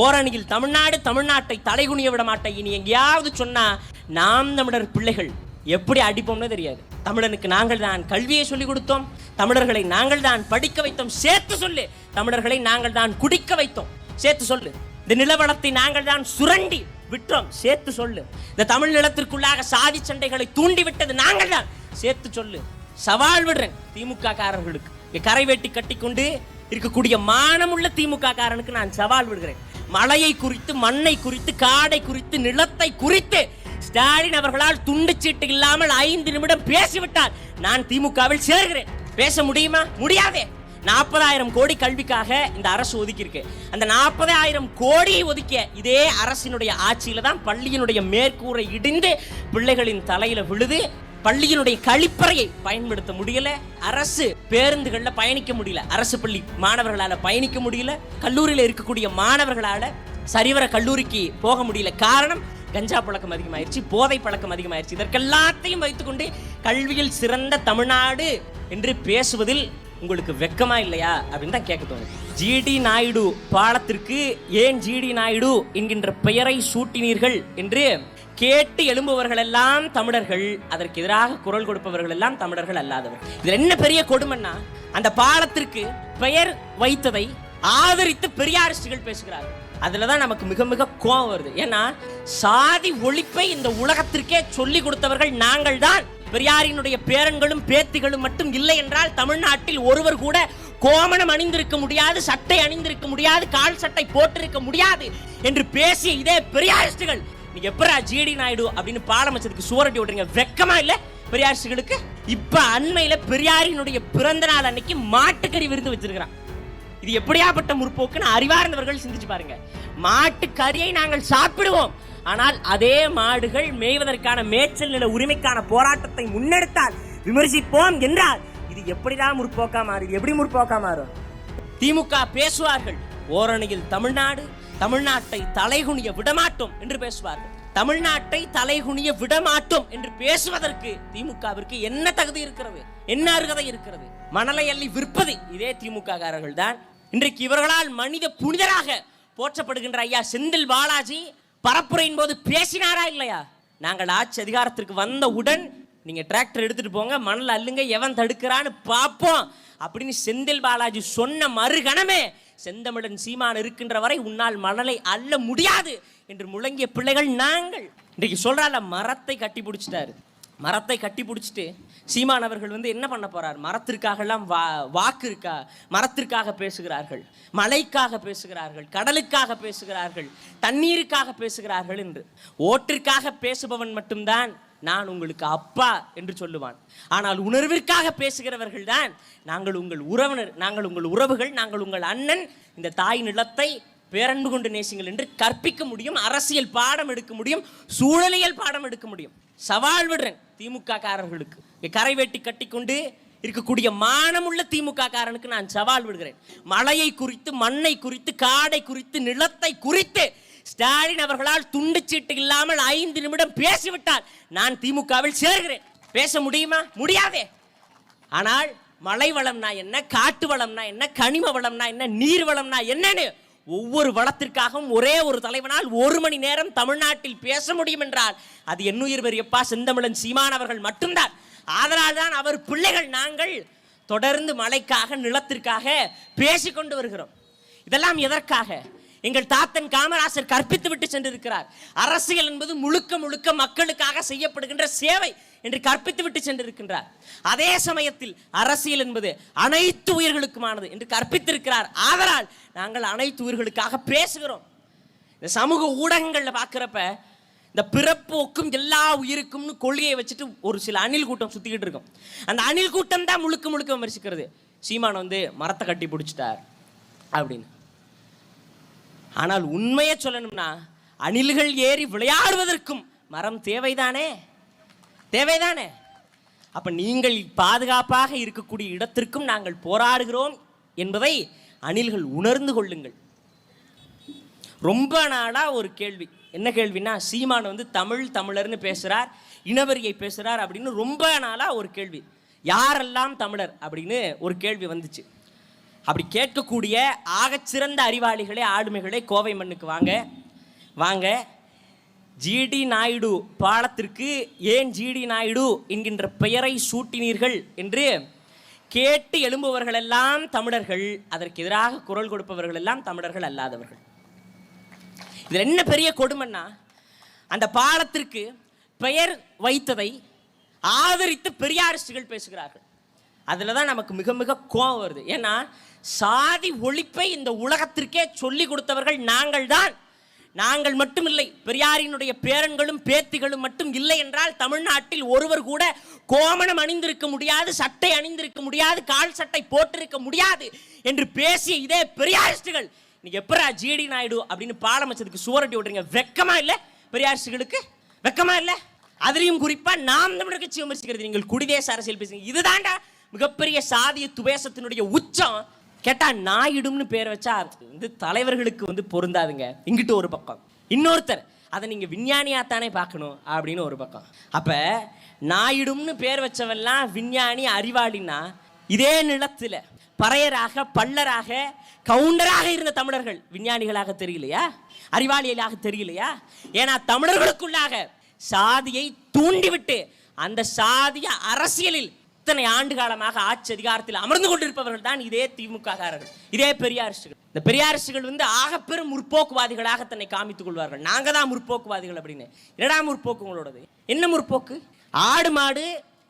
ஓரணியில் தமிழ்நாடு தமிழ்நாட்டை தலைகுனிய விட மாட்டேன். இனி எங்கேயாவது சொன்னா நாம் தமிழர் பிள்ளைகள் எப்படி அடிப்போம்னு தெரியாது. தமிழனுக்கு நாங்கள் தான் கல்வியை சொல்லிக் கொடுத்தோம். தமிழர்களை நாங்கள் தான் படிக்க வைத்தோம். சேர்த்து சொல்லு. தமிழர்களை நாங்கள் தான் குடிக்க வைத்தோம். சேர்த்து சொல்லு. இந்த நிலவளத்தை நாங்கள் தான் சுரண்டி விட்டோம் சேர்த்து சொல்லு. இந்த தமிழ் நிலத்திற்குள்ளாக சாதி சண்டைகளை தூண்டி விட்டது நாங்கள் தான். சேர்த்து சொல்லு. சவால் விடுறேன் திமுக காரர்களுக்கு. இங்க கரை வெட்டி கட்டிக்கொண்டு இருக்கக்கூடிய மானமுள்ள திமுக காரனுக்கு நான் சவால் விடுகிறேன். மலையை குறித்து மண்ணை குறித்து காடை குறித்து நிலத்தை குறித்து ஸ்டாலின் அவர்களால் துண்டு சீட்டு இல்லாமல் ஐந்து நிமிடம் பேசிவிட்டார். நான் திமுகவில் சேர்கிறேன். பேச முடியுமா? முடியாதே. நாற்பதாயிரம் கோடி கல்விக்காக இந்த அரசு ஒதுக்கியிருக்கு. அந்த நாற்பதாயிரம் கோடியை ஒதுக்கிய இதே அரசினுடைய ஆட்சியில தான் பள்ளியினுடைய மேற்கூரை இடிந்து பிள்ளைகளின் தலையில விழுது பள்ளியினுடைய கழிப்பறையை பயன்படுத்த முடியல. அரசு பேருந்துகள்ல பயணிக்க முடியல. அரசு பள்ளி மாணவர்களால பயணிக்க முடியல. கல்லூரியில இருக்கக்கூடிய மாணவர்களால சரிவர கல்லூரிக்கு போக முடியல. காரணம் கஞ்சா பழக்கம் அதிகமாயிருச்சு போதை பழக்கம் அதிகமாயிருச்சு. இதற்கெல்லாத்தையும் வைத்துக்கொண்டு கல்வியில் சிறந்த தமிழ்நாடு என்று பேசுவதில் உங்களுக்கு வெக்கமா இல்லையா அப்படின்னு தான் கேட்க தோணுது. ஜிடி நாயுடு பாலத்திற்கு ஏன் ஜிடி நாயுடு என்கின்ற பெயரை சூட்டினீர்கள் என்று கேட்டு எழும்புவர்கள் எல்லாம் தமிழர்கள் அதற்கு எதிராக குரல் கொடுப்பவர்கள் எல்லாம் தமிழர்கள் அல்லாதவர். இதுல என்ன பெரிய கொடுமைன்னா அந்த பாலத்திற்கு பெயர் வைத்ததை ஆதரித்து பெரியாரிஸ்டுகள் பேசுகிறார்கள் அதுலதான் நமக்கு மிக மிக கோபம் வருது. ஏன்னா சாதி ஒழிப்பை இந்த உலகத்திற்கே சொல்லி கொடுத்தவர்கள் நாங்கள் தான். பெரியாரினுடைய பேரன்களும் பேத்திகளும் மட்டும் இல்லை என்றால் தமிழ்நாட்டில் ஒருவர் கூட கோமணம் அணிந்திருக்க முடியாது சட்டை அணிந்திருக்க முடியாது கால் சட்டை போட்டிருக்க முடியாது என்று பேசிய இதே பெரியாரிஸ்டுகள் நீங்க எப்பரா ஜிடி நாயுடு அப்படின்னு பாடம் வச்சதுக்கு சுவரட்டி விட்டுறீங்க வெக்கமா இல்ல? பெரியாரிஸ்டுகளுக்கு இப்ப அண்மையில பெரியாரினுடைய பிறந்த நாள் அன்னைக்கு மாட்டுக்கறி விருந்து வச்சிருக்கிறான். இது எப்படியாப்பட்ட முற்போக்குன்னு அறிவார்ந்தவர்கள் சிந்திச்சு பாருங்க. மாட்டுக்கறியை நாங்கள் சாப்பிடுவோம். ஆனால் அதே மாடுகள் மேய்வதற்கான மேய்ச்சல் நில உரிமைக்கான போராட்டத்தை முன்னெடுத்தால் விமர்சிப்போம் என்றால் இது எப்படிதான் முற்போக்கா மாறும்? எப்படி முற்போக்கா மாறும்? திமுக பேசுவார்கள் ஓரணியில் தமிழ்நாடு தமிழ்நாட்டை தலைகுனிய விடமாட்டோம் என்று பேசுவார்கள். தமிழ்நாட்டை தலைகுனிய விடமாட்டோம் என்று பேசுவதற்கு திமுகவிற்கு என்ன தகுதி இருக்கிறது? என்ன அருகதை இருக்கிறது? மணலை அள்ளி விற்பது இதே திமுக காரர்கள் தான் இன்றைக்கு இவர்களால் மனித புனிதராக போற்றப்படுகின்ற ஐயா செந்தில் பாலாஜி பரப்புரையின் போது பேசினாரா இல்லையா? நாங்கள் ஆட்சி அதிகாரத்திற்கு வந்தவுடன் நீங்கள் டிராக்டர் எடுத்துகிட்டு போங்க மணல் அள்ளுங்க எவன் தடுக்கிறான்னு பார்ப்போம். அப்படின்னு செந்தில் பாலாஜி சொன்ன மறுகணமே செந்தமிழன் சீமான் இருக்கின்ற வரை உன்னால் மணலை அள்ள முடியாது என்று முழங்கிய பிள்ளைகள் நாங்கள். இன்றைக்கு சொல்கிறால மரத்தை கட்டி பிடிச்சிட்டாரு. மரத்தை கட்டி பிடிச்சிட்டு சீமான் அவர்கள் வந்து என்ன பண்ண போகிறார் மரத்திற்காகலாம் வா வாக்கு இருக்கா? மரத்திற்காக பேசுகிறார்கள். மலைக்காக பேசுகிறார்கள். கடலுக்காக பேசுகிறார்கள். தண்ணீருக்காக பேசுகிறார்கள் என்று. ஓட்டிற்காக பேசுபவன் மட்டும்தான். நான் உங்களுக்கு அப்பா என்று சொல்லுவான். ஆனால் உணர்விற்காக பேசுகிறவர்கள் தான் நாங்கள் உங்கள் உறவினர் நாங்கள் உங்கள் உறவுகள் நாங்கள் உங்கள் அண்ணன் இந்த தாய் நிலத்தை பேரன்பு கொண்டு நேசிங்கள் என்று கற்பிக்க முடியும் அரசியல் பாடம் எடுக்க முடியும் சூழலியல் பாடம் எடுக்க முடியும். சவால் விடுறேன் திமுக காரர்களுக்கு இங்க கரை வெட்டி கட்டிக்கொண்டு இருக்கக்கூடிய மானமுள்ள திமுக காரனுக்கு நான் சவால் விடுகிறேன். மலையை குறித்து மண்ணை குறித்து காடை குறித்து நிலத்தை குறித்து ஸ்டாலின் அவர்களால் துண்டுச்சீட்டு இல்லாமல் ஐந்து நிமிடம் பேசிவிட்டால் நான் திமுகவில் சேர்கிறேன். பேச முடியுமா? முடியாதே. ஆனால் மலை வளம்னா என்ன காட்டு வளம்னா என்ன கனிம வளம்னா என்ன நீர் வளம்னா என்னன்னு ஒவ்வொரு வளத்திற்காகவும் ஒரே ஒரு தலைவனால் ஒரு மணி நேரம் தமிழ்நாட்டில் பேச முடியும் என்றால் அது என்னுயிர் பெரியப்பா செந்தமிழன் சீமான் அவர்கள் மட்டும்தான். அதனால் தான் அவர் பிள்ளைகள் நாங்கள் தொடர்ந்து மலைக்காக நிலத்திற்காக பேசிக்கொண்டு வருகிறோம். இதெல்லாம் எதற்காக? எங்கள் தாத்தன் காமராசர் கற்பித்து விட்டு சென்றிருக்கிறார். அரசியல் என்பது முழுக்க முழுக்க மக்களுக்காக செய்யப்படுகின்ற சேவை என்று கற்பித்து விட்டு சென்றிருக்கின்றார். அதே சமயத்தில் அரசியல் என்பது அனைத்து உயிர்களுக்குமானது என்று கற்பித்திருக்கிறார். ஆதலால் நாங்கள் அனைத்து உயிர்களுக்காக பேசுகிறோம். இந்த சமூக ஊடகங்களில் பார்க்குறப்ப இந்த பிறப்போக்கும் எல்லா உயிருக்கும்னு கொள்கையை வச்சுட்டு ஒரு சில அணில் கூட்டம் சுற்றிக்கிட்டு இருக்கும். அந்த அணில் கூட்டம் தான் முழுக்க முழுக்க விமர்சிக்கிறது. சீமான் வந்து மரத்தை கட்டி பிடிச்சிட்டார் அப்படின்னு. ஆனால் உண்மையை சொல்லணும்னா அணில்கள் ஏறி விளையாடுவதற்கும் மரம் தேவைதானே? தேவைதானே? அப்போ நீங்கள் பாதுகாப்பாக இருக்கக்கூடிய இடத்திற்கும் நாங்கள் போராடுகிறோம் என்பதை அணில்கள் உணர்ந்து கொள்ளுங்கள். ரொம்ப நாளாக ஒரு கேள்வி. என்ன கேள்வினா சீமான் வந்து தமிழ் தமிழர்னு பேசுகிறார் இனவரியை பேசுகிறார் அப்படின்னு ரொம்ப நாளாக ஒரு கேள்வி. யாரெல்லாம் தமிழர் அப்படின்னு ஒரு கேள்வி வந்துச்சு. அப்படி கேட்கக்கூடிய ஆகச்சிறந்த அறிவாளிகளே ஆளுமைகளே கோவை மண்ணுக்கு வாங்க. வாங்க. ஜிடி நாயுடு பாலத்திற்கு ஏன் ஜிடி நாயுடு என்கின்ற பெயரை சூட்டினீர்கள் என்று கேட்டு எழும்புவர்கள் எல்லாம் தமிழர்கள் அதற்கு எதிராக குரல் கொடுப்பவர்கள் எல்லாம் தமிழர்கள் அல்லாதவர்கள். இதில் என்ன பெரிய கொடுமைன்னா அந்த பாலத்திற்கு பெயர் வைத்ததை ஆதரித்து பெரியாரிஸ்டுகள் பேசுகிறார்கள். அதில் தான் நமக்கு மிக மிக கோபம் வருது. ஏன்னா சாதி ஒழிப்பை இந்த உலகத்திற்கே சொல்லி கொடுத்தவர்கள் நாங்கள் தான். நாங்கள் மட்டும் இல்லை பெரியாரினுடைய பேரன்களும் பேத்திகளும் மட்டும் இல்லை என்றால் தமிழ்நாட்டில் ஒருவர் கூட கோமணம் அணிந்திருக்க முடியாது சட்டை அணிந்திருக்க முடியாது கால் சட்டை போட்டிருக்க முடியாது என்று பேசிய இதே பெரியாரிஸ்டுகள் நீங்க எப்பரா ஜிடி நாயுடு? அப்படின்னு பாலமைச்சதுக்கு சுவரட்டி விடுறீங்க வெக்கமா இல்லை பெரியாரிஸ்டுகளுக்கு? வெக்கமா இல்லை? அதுலேயும் குறிப்பாக நாம் தமிழர் கட்சி விமர்சிக்கிறது. நீங்கள் குடிதேச அரசியல் பேசுங்க இதுதான்டா மிகப்பெரிய சாதிய துவேஷத்தினுடைய உச்சம் கேட்டால் நாயிடும்னு பேர் வச்சா வந்து தலைவர்களுக்கு வந்து பொருந்தாதுங்க. இங்கிட்டு ஒரு பக்கம். இன்னொருத்தர் அதை நீங்கள் விஞ்ஞானியாக தானே பார்க்கணும்? அப்படின்னு ஒரு பக்கம். அப்போ நாயிடும்னு பேர் வச்சவெல்லாம் விஞ்ஞானி அறிவாளின்னா இதே நிலத்தில் பறையராக பல்லராக கவுண்டராக இருந்த தமிழர்கள் விஞ்ஞானிகளாக தெரியலையா? அறிவாளிகளாக தெரியலையா? ஏன்னா தமிழர்களுக்குள்ளாக சாதியை தூண்டிவிட்டு அந்த சாதிய அரசியலில் இத்தனை ஆண்டு காலமாக ஆட்சி அதிகாரத்தில் அமர்ந்து கொண்டிருப்பவர்கள் தான் இதே திமுககாரர்கள் இதே பெரியாரிஸ்டுகள். இந்த பெரியாரிஸ்டுகள் வந்து ஆகப்பெரும் முற்போக்குவாதிகளாக தன்னை காமித்துக் கொள்வார்கள். நாங்க தான் முற்போக்குவாதிகள் அப்படின்னு. என்னடா முற்போக்கு உங்களோடது? என்ன முற்போக்கு? ஆடு மாடு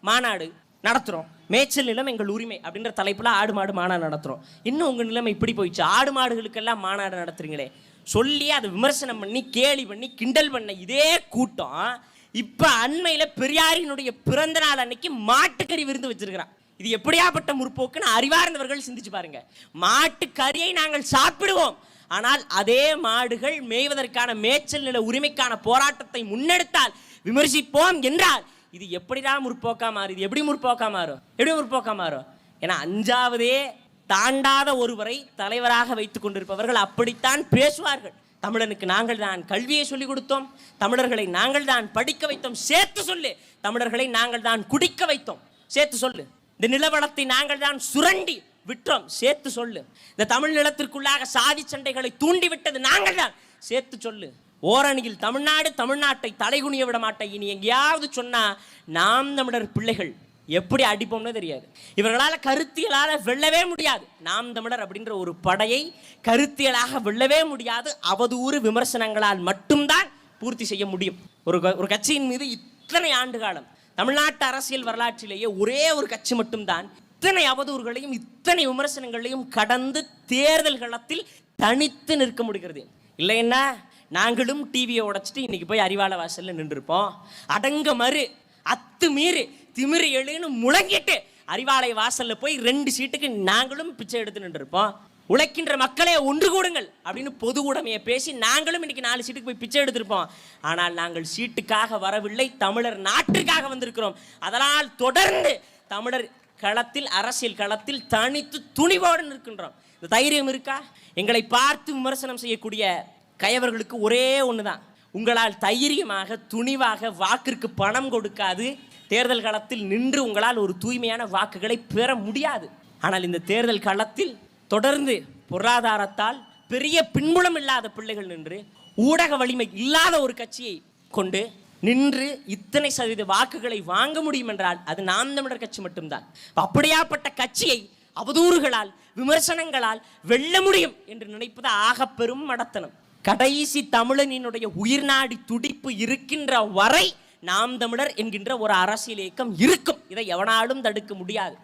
மாநாடு நடத்துறோம். மேய்ச்சல் நிலம் எங்கள் உரிமை அப்படின்ற தலைப்புல ஆடு மாடு மாநாடு நடத்துறோம். இன்னும் உங்கள் நிலைமை இப்படி போயிடுச்சு. ஆடு மாடுகளுக்கெல்லாம் மாநாடு நடத்துறீங்களே. சொல்லி அதை விமர்சனம் பண்ணி கேலி பண்ணி கிண்டல் பண்ண இதே கூட்டம் இப்போ அண்மையில் பெரியாரினுடைய பிறந்த நாள் அன்னைக்கு மாட்டுக்கறி விருந்து வச்சிருக்கிறான். இது எப்படியாப்பட்ட முற்போக்குன்னு அறிவார்ந்தவர்கள் சிந்திச்சு பாருங்க. மாட்டுக்கறியை நாங்கள் சாப்பிடுவோம். ஆனால் அதே மாடுகள் மேய்வதற்கான மேய்ச்சல் நில உரிமைக்கான போராட்டத்தை முன்னெடுத்தால் விமர்சிப்போம் என்றால் இது எப்படிதான் முற்போக்கா மாறும்? இது எப்படி முற்போக்கா மாறும்? எப்படி முற்போக்கா மாறும்? ஏன்னா அஞ்சாவதே தாண்டாத ஒருவரை தலைவராக வைத்துக் கொண்டிருப்பவர்கள் அப்படித்தான் பேசுவார்கள். தமிழனுக்கு நாங்கள் தான் கல்வியை சொல்லிக் கொடுத்தோம். தமிழர்களை நாங்கள் தான் படிக்க வைத்தோம். சேர்த்து சொல்லு. தமிழர்களை நாங்கள் தான் குடிக்க வைத்தோம். சேர்த்து சொல்லு. இந்த நிலவளத்தை நாங்கள் தான் சுரண்டி விற்றோம். சேர்த்து சொல்லு. இந்த தமிழ் நிலத்திற்குள்ளாக சாதி சண்டைகளை தூண்டிவிட்டது நாங்கள் தான் சேர்த்து சொல்லு. ஓரணியில் தமிழ்நாடு தமிழ்நாட்டை தலைகுனிய விட மாட்டேன். இனி எங்கேயாவது சொன்னால் நாம் தமிழர் பிள்ளைகள். எப்படி அடிப்போம்னு தெரியாது. இவர்களால் கருத்தியலால் வெல்லவே முடியாது. நாம் தமிழர் அப்படின்ற ஒரு படையை கருத்தியலாக வெல்லவே முடியாது. அவதூறு விமர்சனங்களால் மட்டும்தான் பூர்த்தி செய்ய முடியும். ஒரு க- ஒரு கட்சியின் மீது இத்தனை ஆண்டு காலம் தமிழ்நாட்டு அரசியல் வரலாற்றிலேயே ஒரே ஒரு கட்சி மட்டும்தான் இத்தனை அவதூறுகளையும் இத்தனை விமர்சனங்களையும் கடந்து தேர்தல் களத்தில் தனித்து நிற்க முடிகிறது. இல்லைன்னா நாங்களும் டிவியை உடைச்சிட்டு இன்னைக்கு போய் அறிவாள வாசல்ல நின்றுருப்போம். அடங்க மறு அத்து மீறி திமிரு எழுன்னு முழங்கிட்டு அறிவாலய வாசலில் போய் ரெண்டு சீட்டுக்கு நாங்களும் பிச்சை எடுத்து நின்றுருப்போம். உழைக்கின்ற மக்களே ஒன்று கூடுங்கள் அப்படின்னு பொது உடைமையை பேசி நாங்களும் இன்னைக்கு நாலு சீட்டுக்கு போய் பிச்சை எடுத்திருப்போம். ஆனால் நாங்கள் சீட்டுக்காக வரவில்லை தமிழர் நாட்டிற்காக வந்திருக்கிறோம். அதனால் தொடர்ந்து தமிழர் களத்தில் அரசியல் களத்தில் தனித்து துணிவோடு நிற்கின்றோம். இந்த தைரியம் இருக்கா? எங்களை பார்த்து விமர்சனம் செய்யக்கூடிய கயவர்களுக்கு ஒரே ஒன்று தான் உங்களால் தைரியமாக துணிவாக வாக்கிற்கு பணம் கொடுக்காது. தேர்தல் களத்தில் நின்று உங்களால் ஒரு தூய்மையான வாக்குகளை பெற முடியாது. ஆனால் இந்த தேர்தல் களத்தில் தொடர்ந்து பொருளாதாரத்தால் பெரிய பின்புலம் இல்லாத பிள்ளைகள் நின்று ஊடக வலிமை இல்லாத ஒரு கட்சியை கொண்டு நின்று இத்தனை சதவீத வாக்குகளை வாங்க முடியும் என்றால் அது நாம் தமிழர் கட்சி மட்டும்தான். அப்படியாப்பட்ட கட்சியை அவதூறுகளால் விமர்சனங்களால் வெல்ல முடியும் என்று நினைப்பது ஆகப் பெரும் மடத்தனம். கடைசி தமிழனினுடைய உயிர்நாடி துடிப்பு இருக்கின்ற வரை நாம் தமிழர் என்கின்ற ஒரு அரசியல் இயக்கம் இருக்கும். இதை எவனாலும் தடுக்க முடியாது.